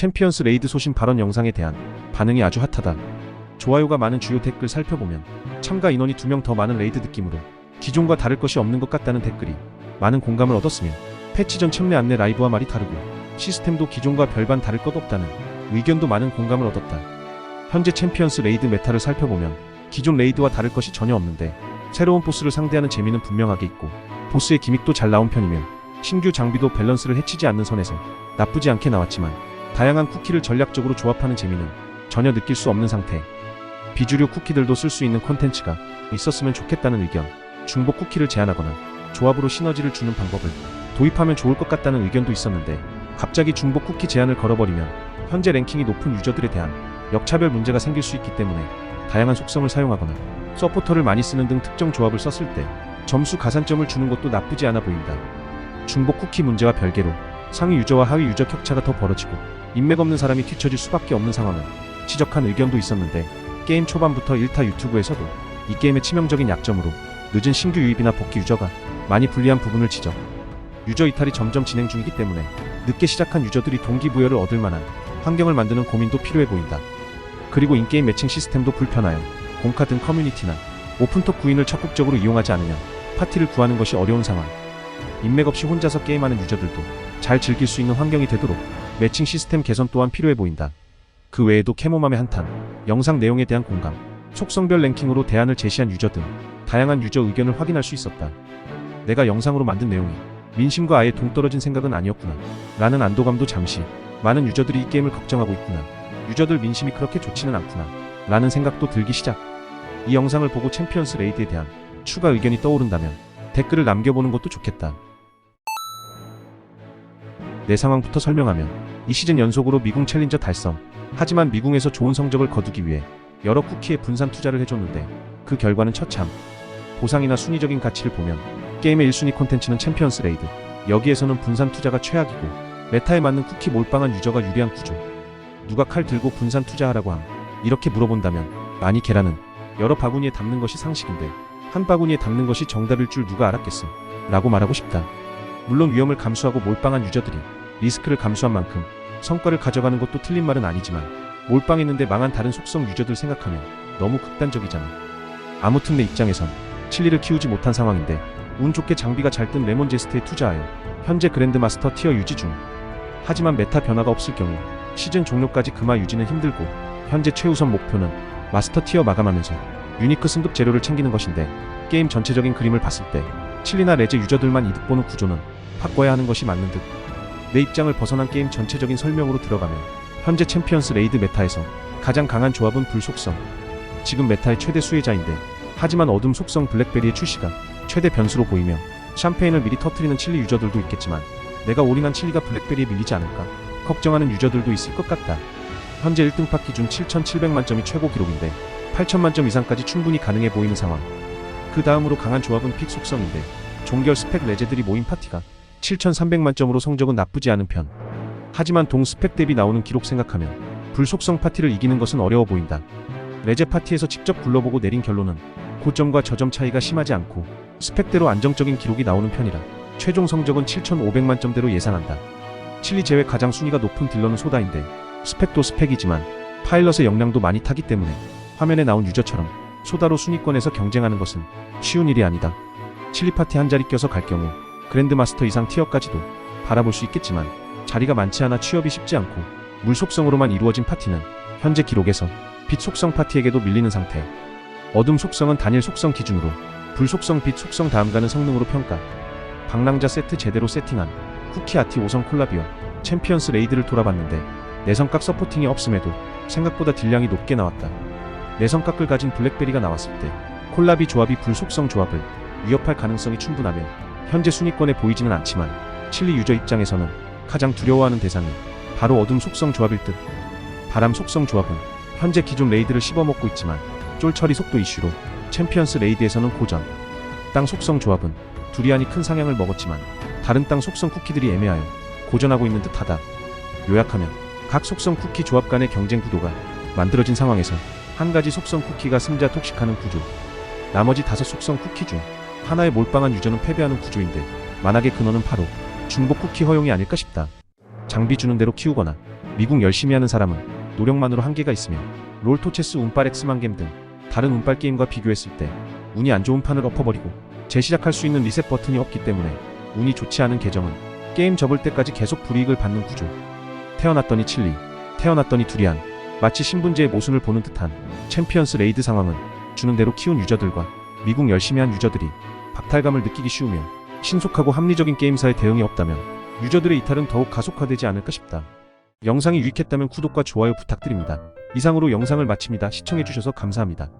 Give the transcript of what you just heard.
챔피언스 레이드 소신 발언 영상에 대한 반응이 아주 핫하다. 좋아요가 많은 주요 댓글 살펴보면 참가 인원이 2명 더 많은 레이드 느낌으로 기존과 다를 것이 없는 것 같다는 댓글이 많은 공감을 얻었으며 패치 전 챔내 안내 라이브와 말이 다르고 시스템도 기존과 별반 다를 것 없다는 의견도 많은 공감을 얻었다. 현재 챔피언스 레이드 메타를 살펴보면 기존 레이드와 다를 것이 전혀 없는데 새로운 보스를 상대하는 재미는 분명하게 있고 보스의 기믹도 잘 나온 편이며 신규 장비도 밸런스를 해치지 않는 선에서 나쁘지 않게 나왔지만 다양한 쿠키를 전략적으로 조합하는 재미는 전혀 느낄 수 없는 상태. 비주류 쿠키들도 쓸 수 있는 콘텐츠가 있었으면 좋겠다는 의견, 중복 쿠키를 제한하거나 조합으로 시너지를 주는 방법을 도입하면 좋을 것 같다는 의견도 있었는데 갑자기 중복 쿠키 제한을 걸어버리면 현재 랭킹이 높은 유저들에 대한 역차별 문제가 생길 수 있기 때문에 다양한 속성을 사용하거나 서포터를 많이 쓰는 등 특정 조합을 썼을 때 점수 가산점을 주는 것도 나쁘지 않아 보인다. 중복 쿠키 문제와 별개로 상위 유저와 하위 유저 격차가 더 벌어지고 인맥 없는 사람이 뒤처질 수밖에 없는 상황을 지적한 의견도 있었는데 게임 초반부터 1타 유튜브에서도 이 게임의 치명적인 약점으로 늦은 신규 유입이나 복귀 유저가 많이 불리한 부분을 지적. 유저 이탈이 점점 진행 중이기 때문에 늦게 시작한 유저들이 동기부여를 얻을 만한 환경을 만드는 고민도 필요해 보인다. 그리고 인게임 매칭 시스템도 불편하여 공카 등 커뮤니티나 오픈톡 구인을 적극적으로 이용하지 않으면 파티를 구하는 것이 어려운 상황. 인맥 없이 혼자서 게임하는 유저들도 잘 즐길 수 있는 환경이 되도록 매칭 시스템 개선 또한 필요해 보인다. 그 외에도 캐모맘의 한탄, 영상 내용에 대한 공감, 속성별 랭킹으로 대안을 제시한 유저 등 다양한 유저 의견을 확인할 수 있었다. 내가 영상으로 만든 내용이 민심과 아예 동떨어진 생각은 아니었구나. 라는 안도감도 잠시 많은 유저들이 이 게임을 걱정하고 있구나. 유저들 민심이 그렇게 좋지는 않구나. 라는 생각도 들기 시작. 이 영상을 보고 챔피언스 레이드에 대한 추가 의견이 떠오른다면 댓글을 남겨보는 것도 좋겠다. 내 상황부터 설명하면 이 시즌 연속으로 미궁 챌린저 달성. 하지만 미궁에서 좋은 성적을 거두기 위해 여러 쿠키에 분산 투자를 해줬는데 그 결과는 처참. 보상이나 순위적인 가치를 보면 게임의 1순위 콘텐츠는 챔피언스 레이드. 여기에서는 분산 투자가 최악이고 메타에 맞는 쿠키 몰빵한 유저가 유리한 구조. 누가 칼 들고 분산 투자하라고 함. 이렇게 물어본다면 아니 계란은 여러 바구니에 담는 것이 상식인데 한 바구니에 담는 것이 정답일 줄 누가 알았겠어. 라고 말하고 싶다. 물론 위험을 감수하고 몰빵한 유저들이 리스크를 감수한 만큼 성과를 가져가는 것도 틀린 말은 아니지만 몰빵했는데 망한 다른 속성 유저들 생각하면 너무 극단적이잖아. 아무튼 내 입장에선 칠리를 키우지 못한 상황인데 운 좋게 장비가 잘 뜬 레몬 제스트에 투자하여 현재 그랜드마스터 티어 유지 중. 하지만 메타 변화가 없을 경우 시즌 종료까지 금화 유지는 힘들고 현재 최우선 목표는 마스터 티어 마감하면서 유니크 승급 재료를 챙기는 것인데 게임 전체적인 그림을 봤을 때 칠리나 레즈 유저들만 이득 보는 구조는 바꿔야 하는 것이 맞는 듯. 내 입장을 벗어난 게임 전체적인 설명으로 들어가면 현재 챔피언스 레이드 메타에서 가장 강한 조합은 불속성. 지금 메타의 최대 수혜자인데 하지만 어둠 속성 블랙베리의 출시가 최대 변수로 보이며 샴페인을 미리 터트리는 칠리 유저들도 있겠지만 내가 올인한 칠리가 블랙베리에 밀리지 않을까 걱정하는 유저들도 있을 것 같다. 현재 1등팟 기준 7,700만 점이 최고 기록인데 8천만 점 이상까지 충분히 가능해 보이는 상황. 그 다음으로 강한 조합은 픽 속성인데 종결 스펙 레제들이 모인 파티가 7,300만 점으로 성적은 나쁘지 않은 편. 하지만 동 스펙 대비 나오는 기록 생각하면 불속성 파티를 이기는 것은 어려워 보인다. 레제 파티에서 직접 굴러보고 내린 결론은 고점과 저점 차이가 심하지 않고 스펙대로 안정적인 기록이 나오는 편이라 최종 성적은 7,500만 점대로 예상한다. 칠리 제외 가장 순위가 높은 딜러는 소다인데 스펙도 스펙이지만 파일럿의 역량도 많이 타기 때문에 화면에 나온 유저처럼 소다로 순위권에서 경쟁하는 것은 쉬운 일이 아니다. 칠리 파티 한 자리 껴서 갈 경우 그랜드마스터 이상 티어까지도 바라볼 수 있겠지만 자리가 많지 않아 취업이 쉽지 않고 물 속성으로만 이루어진 파티는 현재 기록에서 빛 속성 파티에게도 밀리는 상태. 어둠 속성은 단일 속성 기준으로 불 속성 빛 속성 다음 가는 성능으로 평가. 방랑자 세트 제대로 세팅한 쿠키 아티 5성 콜라비와 챔피언스 레이드를 돌아봤는데 내성각 서포팅이 없음에도 생각보다 딜량이 높게 나왔다. 내성각을 가진 블랙베리가 나왔을 때 콜라비 조합이 불 속성 조합을 위협할 가능성이 충분하며 현재 순위권에 보이지는 않지만 칠리 유저 입장에서는 가장 두려워하는 대상이 바로 어둠 속성 조합일 듯. 바람 속성 조합은 현재 기존 레이드를 씹어먹고 있지만 쫄 처리 속도 이슈로 챔피언스 레이드에서는 고전. 땅 속성 조합은 두리안이 큰 상향을 먹었지만 다른 땅 속성 쿠키들이 애매하여 고전하고 있는 듯하다. 요약하면 각 속성 쿠키 조합 간의 경쟁 구도가 만들어진 상황에서 한 가지 속성 쿠키가 승자 독식하는 구조. 나머지 다섯 속성 쿠키 중 하나의 몰빵한 유저는 패배하는 구조인데 만악의 근원은 바로 중복 쿠키 허용이 아닐까 싶다. 장비 주는 대로 키우거나 미국 열심히 하는 사람은 노력만으로 한계가 있으며 롤토체스 운빨 엑스만 겜 등 다른 운빨 게임과 비교했을 때 운이 안 좋은 판을 엎어버리고 재시작할 수 있는 리셋 버튼이 없기 때문에 운이 좋지 않은 계정은 게임 접을 때까지 계속 불이익을 받는 구조. 태어났더니 칠리, 태어났더니 두리안, 마치 신분제의 모순을 보는 듯한 챔피언스 레이드 상황은 주는 대로 키운 유저들과 미국 열심히 한 유저들이 박탈감을 느끼기 쉬우며 신속하고 합리적인 게임사의 대응이 없다면 유저들의 이탈은 더욱 가속화되지 않을까 싶다. 영상이 유익했다면 구독과 좋아요 부탁드립니다. 이상으로 영상을 마칩니다. 시청해주셔서 감사합니다.